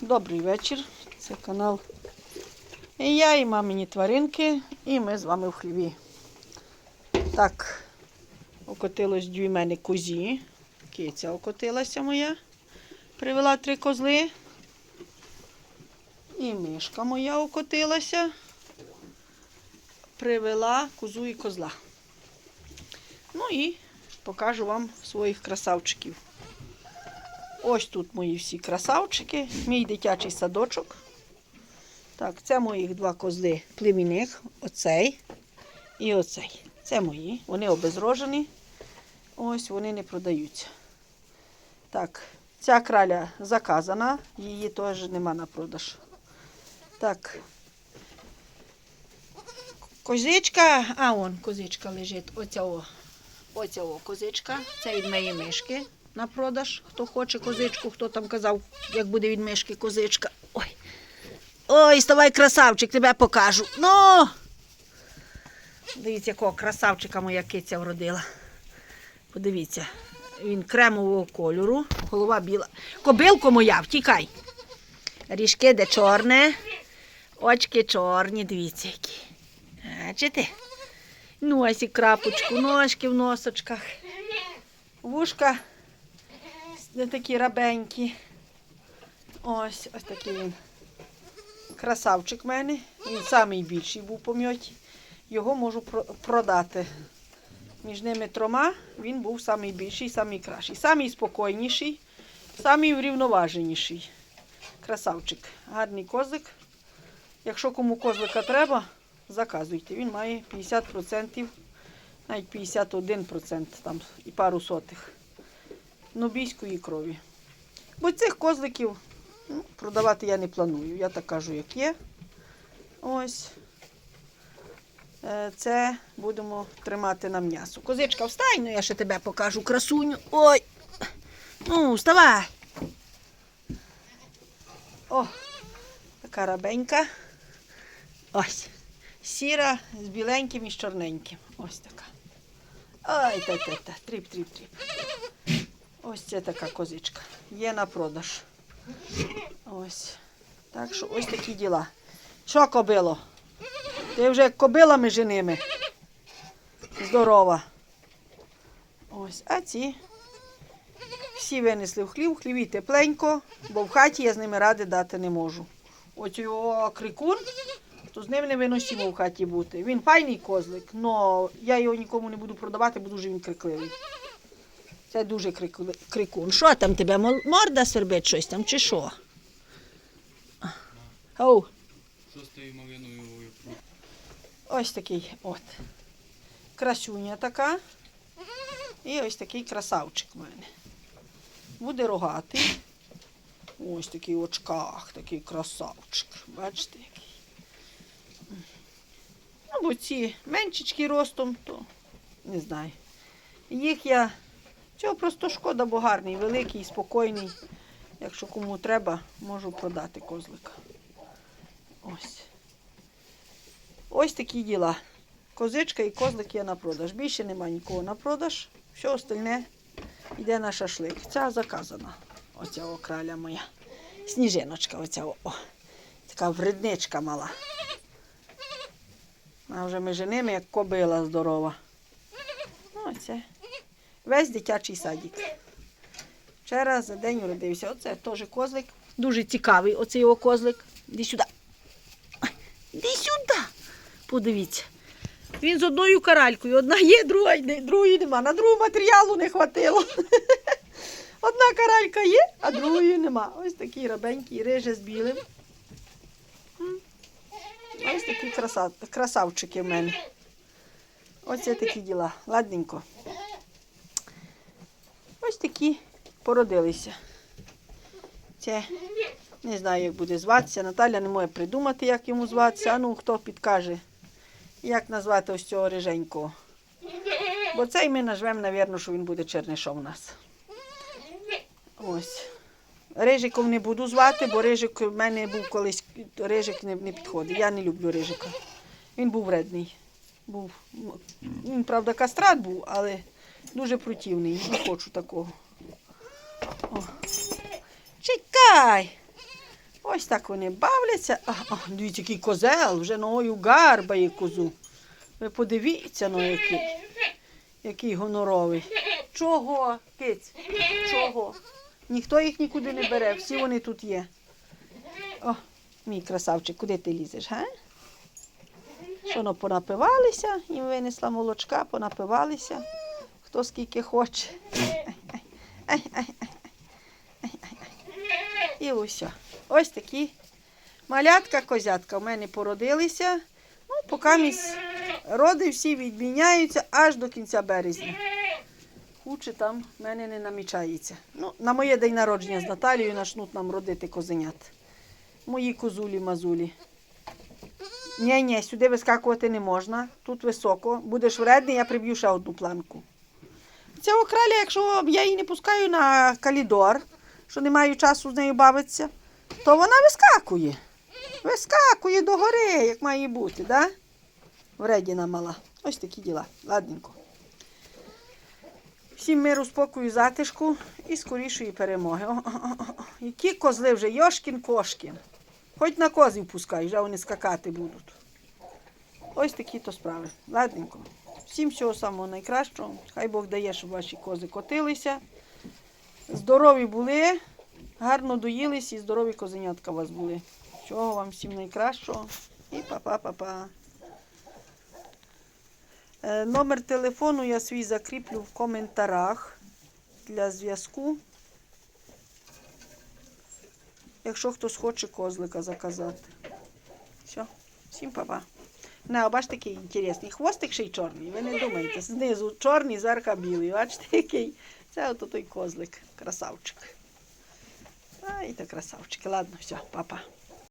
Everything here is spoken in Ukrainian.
Добрий вечір. Це канал. І я, і мамині тваринки, і ми з вами в хліві. Так, окотилось дві мене козі. Киця окотилася моя. Привела три козли. І мишка моя окотилася. Привела козу і козла. Ну і покажу вам своїх красавчиків. Ось тут мої всі красавчики, мій дитячий садочок. Так, це моїх два козли племінних, оцей і оцей. Це мої. Вони обезрожені. Ось вони не продаються. Так, ця краля заказана, її теж нема на продаж. Так. Козичка, а он козичка лежить. Оця о. Оця о козичка. Це від моєї мишки на продаж. Хто хоче козичку, хто там казав, як буде від мишки козичка. Ой. Ой, ставай, красавчик, тебе покажу. Ну. Дивіться, якого красавчика моя киця вродила. Подивіться, він кремового кольору, голова біла. Кобилко моя, втікай. Ріжки де чорне, очки чорні, дивіться які. Бачите? Носик крапочку, ножки в носочках. Вушка не такі рабенькі. Ось, ось такий він. Красавчик в мене. Він самий більший був по мьоті. Його можу продати. Між ними трьома він був самий більший, самий кращий. Самий спокійніший, самий врівноваженіший. Красавчик. Гарний козик. Якщо кому козлика треба, заказуйте. Він має 50%, навіть 51% там і пару сотих нобійської крові. Бо цих козликів ну, продавати я не планую. Я так кажу, як є. Ось. Е, Це будемо тримати на м'ясо. Козичка, встань, ну я ще тебе покажу красуню. Ой. Ну, вставай. О, така рабенька. Ось. Сіра з біленьким і з чорненьким. Ось така. Ой, та-та-та, тріп-тріп-тріп. Ось це така козичка. Є на продаж. Ось. Так що ось такі діла. Що кобило? Ти вже як кобила між ними. Здорова. Ось, а ці всі винесли в хлів, в хліві тепленько, бо в хаті я з ними ради дати не можу. Ось його крикун, то з ним не виносимо в хаті бути. Він файний козлик, але я його нікому не буду продавати, бо дуже він крикливий. Це дуже крикун. Що там тебе? Морда свербить щось там чи що? Оу, Що з тією малиною? ось такий от. Красуня така. І ось такий красавчик в мене. Буде рогатий. Ось такий в очках, такий красавчик. Бачите який. Ну, бо ці меншечки ростом, то не знаю. Їх я. Цього просто шкода, бо гарний, великий, спокійний. Якщо кому треба, можу продати козлика. Ось. Ось такі діла. Козичка і козлик є на продаж. Більше нема нікого на продаж. Все остальне йде на шашлик. Ця заказана. Оця о краля моя. Сніжиночка, оця о. Така вредничка мала. А вже між ними як кобила здорова. Ну, оце. Весь дитячий садик. Вчора за день уродився. Оце теж козлик. Дуже цікавий оцей його козлик. Іди сюди. Іди сюди. Подивіться. Він з одною каралькою. Одна є, друга другої нема. На другу матеріалу не хватило. Одна каралька є, а другої нема. Ось такий рабенький, риже з білим. Ось такі краса... красавчики в мене. Оце такі діла. Ладненько. Ось такі породилися. Це не знаю, як буде зватися. Наталя не може придумати, як йому зватися. А ну, хто підкаже, як назвати ось цього риженького. Бо цей ми назвемо, напевно, що він буде чернишом у нас. Ось. Рижиком не буду звати, бо рижик в мене був колись, рижик не, не підходить. Я не люблю рижика. Він був вредний. Був. Він, правда, кастрат був, але дуже противний. Не хочу такого. О. Чекай! Ось так вони бавляться. А, а, дивіться, який козел, вже ногою гарбає козу. Ви подивіться, ну який. Який гоноровий. Чого, киць? Чого? Ніхто їх нікуди не бере, всі вони тут є. О, мій красавчик, куди ти лізеш, га? Що ну, понапивалися, їм винесла молочка, понапивалися. Хто скільки хоче. І усе. Ось такі малятка, козятка в мене породилися. Ну, поки місь роди всі відміняються аж до кінця березня. Куче там в мене не намічається. Ну, на моє день народження з Наталією почнуть нам родити козенят. Мої козулі-мазулі. Ні, ні, сюди вискакувати не можна. Тут високо. Будеш вредний, я приб'ю ще одну планку. Цього краля, якщо я її не пускаю на калідор, що не маю часу з нею бавитися, то вона вискакує. Вискакує догори, як має бути, да? Вредіна мала. Ось такі діла. Ладненько. Всім миру, спокою, затишку і скорішої перемоги. О, о, о, о. Які козли вже, Йошкін Кошкін. Хоч на козів пускай, вже вони скакати будуть. Ось такі то справи. Ладненько. Всім всього самого найкращого. Хай Бог дає, щоб ваші кози котилися. Здорові були, гарно доїлись і здорові козенятка у вас були. Всього вам всім найкращого. І па-па-па-па. Е, Номер телефону я свій закріплю в коментарях для зв'язку. Якщо хтось хоче козлика заказати. Все, всім па-па. Не, а бачите, такий інтересний. Хвостик ще й чорний. Ви не думайте. Знизу чорний, зверха білий. Бачите, який? Це от той козлик. Красавчик. Ай, то красавчик. Ладно, все, папа.